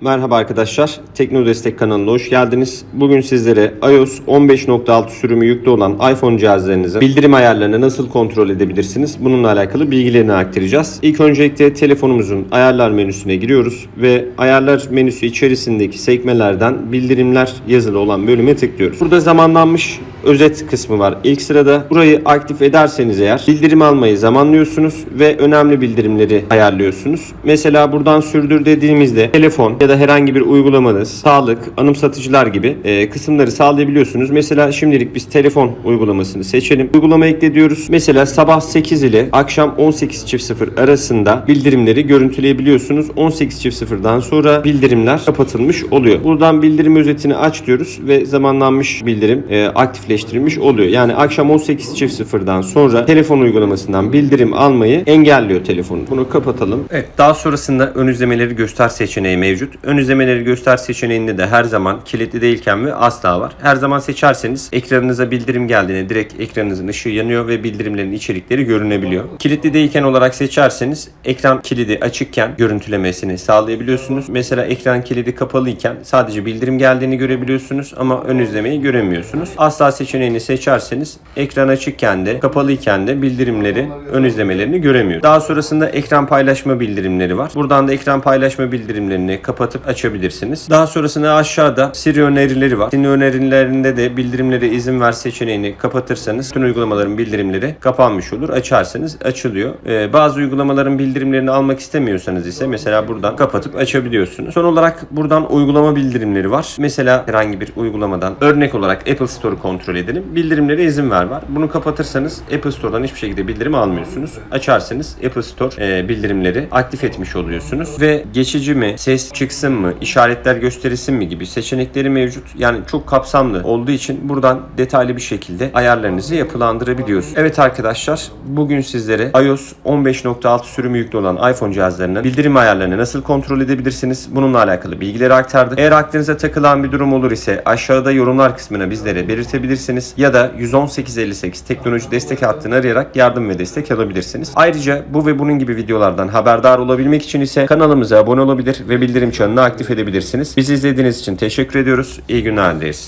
Merhaba arkadaşlar, Tekno Destek kanalına hoş geldiniz. Bugün sizlere iOS 15.6 sürümü yüklü olan iPhone cihazlarınızın bildirim ayarlarını nasıl kontrol edebilirsiniz? Bununla alakalı bilgilerini aktaracağız. İlk öncelikle telefonumuzun ayarlar menüsüne giriyoruz ve ayarlar menüsü içerisindeki sekmelerden bildirimler yazılı olan bölüme tıklıyoruz. Burada zamanlanmış özet kısmı var. İlk sırada burayı aktif ederseniz eğer bildirim almayı zamanlıyorsunuz ve önemli bildirimleri ayarlıyorsunuz. Mesela buradan sürdür dediğimizde telefon ya da herhangi bir uygulamanız, sağlık, anımsatıcılar gibi e, kısımları sağlayabiliyorsunuz. Mesela şimdilik biz telefon uygulamasını seçelim. Uygulama ekle diyoruz. Mesela sabah 8 ile akşam 18.00 arasında bildirimleri görüntüleyebiliyorsunuz. 18.00'dan sonra bildirimler kapatılmış oluyor. Buradan bildirim özetini aç diyoruz ve zamanlanmış bildirim e, aktifleştirilmiş oluyor. Yani akşam 18.00'dan sonra telefon uygulamasından bildirim almayı engelliyor telefonu. Bunu kapatalım. Evet, daha sonrasında ön izlemeleri göster seçeneği mevcut. Ön izlemeleri göster seçeneğinde de her zaman kilitli değilken ve asla var. Her zaman seçerseniz ekranınıza bildirim geldiğinde direkt ekranınızın ışığı yanıyor ve bildirimlerin içerikleri görünebiliyor. Kilitli değilken olarak seçerseniz ekran kilidi açıkken görüntülemesini sağlayabiliyorsunuz. Mesela ekran kilidi kapalıyken sadece bildirim geldiğini görebiliyorsunuz ama ön izlemeyi göremiyorsunuz. Asla seçeneğini seçerseniz ekran açıkken de kapalıyken de bildirimleri ön izlemelerini göremiyor. Daha sonrasında ekran paylaşma bildirimleri var. Buradan da ekran paylaşma bildirimlerini kapatıp açabilirsiniz. Daha sonrasında aşağıda Siri önerileri var. Siri önerilerinde de bildirimlere izin ver seçeneğini kapatırsanız tüm uygulamaların bildirimleri kapanmış olur. Açarsanız açılıyor. Ee, bazı uygulamaların bildirimlerini almak istemiyorsanız ise mesela buradan kapatıp açabiliyorsunuz. Son olarak buradan uygulama bildirimleri var. Mesela herhangi bir uygulamadan örnek olarak Apple Store'u kontrol edelim. Bildirimlere izin ver var. Bunu kapatırsanız Apple Store'dan hiçbir şekilde bildirim almıyorsunuz. Açarsanız Apple Store e, bildirimleri aktif etmiş oluyorsunuz ve geçici mi, ses çıksın mı, işaretler gösterilsin mi gibi seçenekleri mevcut. Yani çok kapsamlı olduğu için buradan detaylı bir şekilde ayarlarınızı yapılandırabiliyorsunuz. Evet arkadaşlar bugün sizlere iOS 15.6 sürümü yüklü olan iPhone cihazlarının bildirim ayarlarını nasıl kontrol edebilirsiniz? Bununla alakalı bilgileri aktardık. Eğer aklınıza takılan bir durum olur ise aşağıda yorumlar kısmına bizlere belirtebilirsiniz ya da 11858 teknoloji destek hattını arayarak yardım ve destek alabilirsiniz. Ayrıca bu ve bunun gibi videolardan haberdar olabilmek için ise kanalımıza abone olabilir ve bildirim çanını aktif edebilirsiniz. Bizi izlediğiniz için teşekkür ediyoruz. İyi günler dileriz.